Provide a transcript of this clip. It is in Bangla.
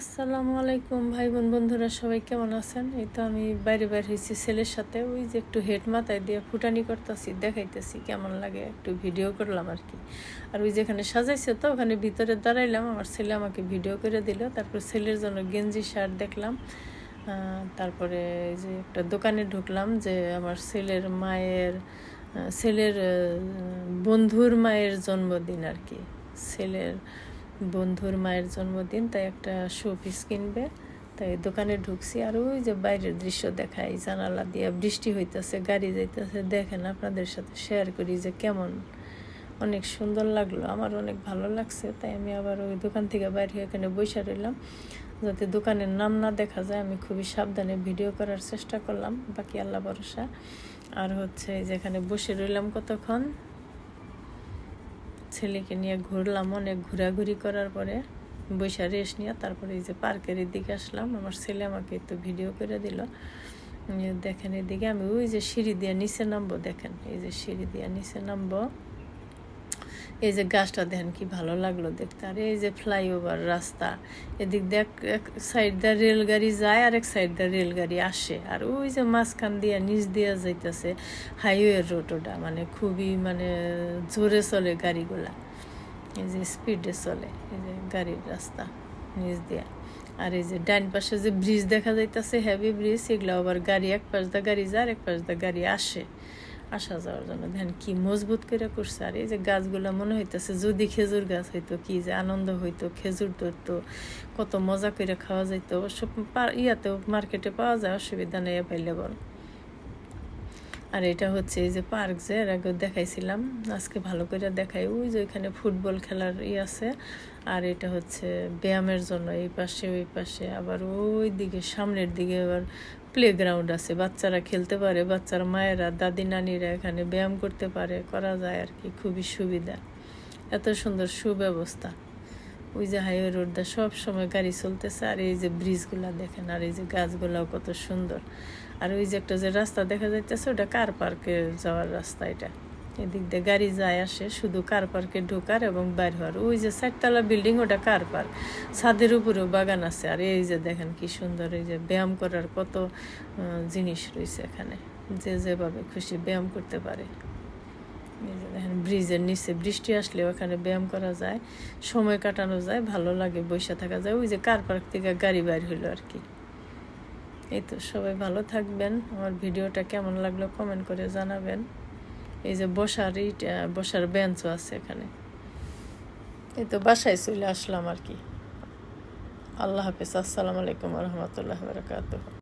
আসসালামু আলাইকুম ভাই বোন বন্ধুরা, সবাই কেমন আছেন? এই তো আমি বাইরে বাইরে হয়েছি ছেলের সাথে, ওই যে একটু হেড মাথায় দিয়ে ফুটানি করতেছি, দেখাইতেছি কেমন লাগে, একটু ভিডিও করলাম আর কি। আর ওই যেখানে সাজাইছে তো, ওখানে ভিতরে দাঁড়াইলাম, আমার ছেলে আমাকে ভিডিও করে দিল, তারপর ছেলের জন্য গেঞ্জি শার্ট দেখলাম তারপরে যে একটা দোকানে ঢুকলাম যে আমার ছেলের মায়ের ছেলের বন্ধুর মায়ের জন্মদিন আর কি, ছেলের বন্ধুর মায়ের জন্মদিন, তাই একটা শো পিস কিনবে। তাই দোকানে ঢুকছি আর ওই যে বাইরের দৃশ্য দেখাই জানালা দিয়ে বৃষ্টি হইতেছে, গাড়ি যাইতেছে। দেখেন আপনাদের সাথে শেয়ার করি যে কেমন, অনেক সুন্দর লাগল। আমার অনেক ভালো লাগছে, তাই আমি আবার ওই দোকান থেকে বাইরে এখানে বসে রইলাম। যাতে দোকানের নাম না দেখা যায়, আমি খুবই সাবধানে ভিডিও করার চেষ্টা করলাম, বাকি আল্লাহ ভরসা। আর হচ্ছে যেখানে বসে রইলাম কতক্ষণ? ছেলেকে নিয়ে ঘুরলাম অনেক ঘোরাঘুরি করার পরে বৈশা রেস্ট নিয়ে তারপরে এই যে পার্কের দিকে আসলাম। আমার ছেলে আমাকে একটু ভিডিও করে দিল। দেখেন এদিকে আমি ওই যে সিঁড়ি দিয়ে নিচে নামবো, দেখেন, এই যে সিঁড়ি দিয়ে নিচে নামবো। এই যে গাছটা দেখেন কি ভালো লাগল দেখতে। আর এই যে ফ্লাইওভার রাস্তা, এদিক দিয়ে এক- সাইড দিয়ে রেলগাড়ি যায় আর এক সাইড দিয়ে রেলগাড়ি আসে। আর ওই যে মাঝখান দিয়ে, নিচ দিয়ে যাইতেছে হাইওয়ে রোড ওটা মানে খুবই মানে জোরে চলে গাড়িগুলা। এই যে স্পিডে চলে, এই যে গাড়ির রাস্তা নিচ দিয়ে। আর এই যে ডাইন পাশে যে ব্রিজ দেখা যাইতেছে হেভি ব্রিজ এগুলো আবার গাড়ি এক পাশ দা গাড়ি যায় আর এক পাশ দা গাড়ি আসে। আসা যাওয়ার জন্য। দেখেন কি মজবুত করে করছে। আর এই যে গাছগুলা মনে হইতেছে যদি খেজুর গাছ হইতো, কি যে আনন্দ হইতো, খেজুর ধরতো, কত মজা করে খাওয়া যাইতো। অবশ্য ইয়াতেও মার্কেটে পাওয়া যায়, অসুবিধা নেই অ্যাভেলেবল আর এটা হচ্ছে এই যে পার্ক যে, এর আগে দেখাইছিলাম, আজকে ভালো করে দেখাই। ওই যে ওইখানে ফুটবল খেলার ই আছে, আর এটা হচ্ছে ব্যায়ামের জন্য এই পাশে, ওই পাশে। আবার ওই দিকে সামনের দিকে আবার প্লে গ্রাউন্ড আছে, বাচ্চারা খেলতে পারে, বাচ্চার মায়েরা, দাদি, নানিরা এখানে ব্যায়াম করতে পারে, করা যায় আর কি, খুবই সুবিধা। এত সুন্দর সুব্যবস্থা। ওই যে হাইওয়ে রোডটা সব সময় গাড়ি চলতেছে, আর এই যে ব্রিজগুলা দেখেন, আর এই যে গাছগুলাও কত সুন্দর। আর ওই যে একটা যে রাস্তা দেখা যাইতেছে, ওটা কার পার্কে যাওয়ার রাস্তা এটা। এদিক দিয়ে গাড়ি যায়, আসে, শুধু কার পার্কে ঢোকার এবং বাইর হওয়ার। ওই যে চারতলা বিল্ডিং ওটা কার পার্ক ছাদের উপরেও বাগান আছে। আর এই যে দেখেন কি সুন্দর, এই যে ব্যায়াম করার কত জিনিস রয়েছে এখানে। যে যেভাবে খুশি ব্যায়াম করতে পারে। দেখেন ব্রিজের নিচে বৃষ্টি আসলে ওখানে ব্যায়াম করা যায়, সময় কাটানো যায়, ভালো লাগে, বসে থাকা যায়। ওই যে কার পার্ক থেকে গাড়ি বাইর হইল আর কি। এই তো সবাই ভালো থাকবেন। আমার ভিডিওটা কেমন লাগল কমেন্ট করে জানাবেন। এই যে বসার ইটা বসার বেঞ্চও আছে এখানে। এই তো বাসায় চলে আসলাম আর কি। আল্লাহ হাফিজ, আসসালামু আলাইকুম রহমতুল্লাহ বারকাত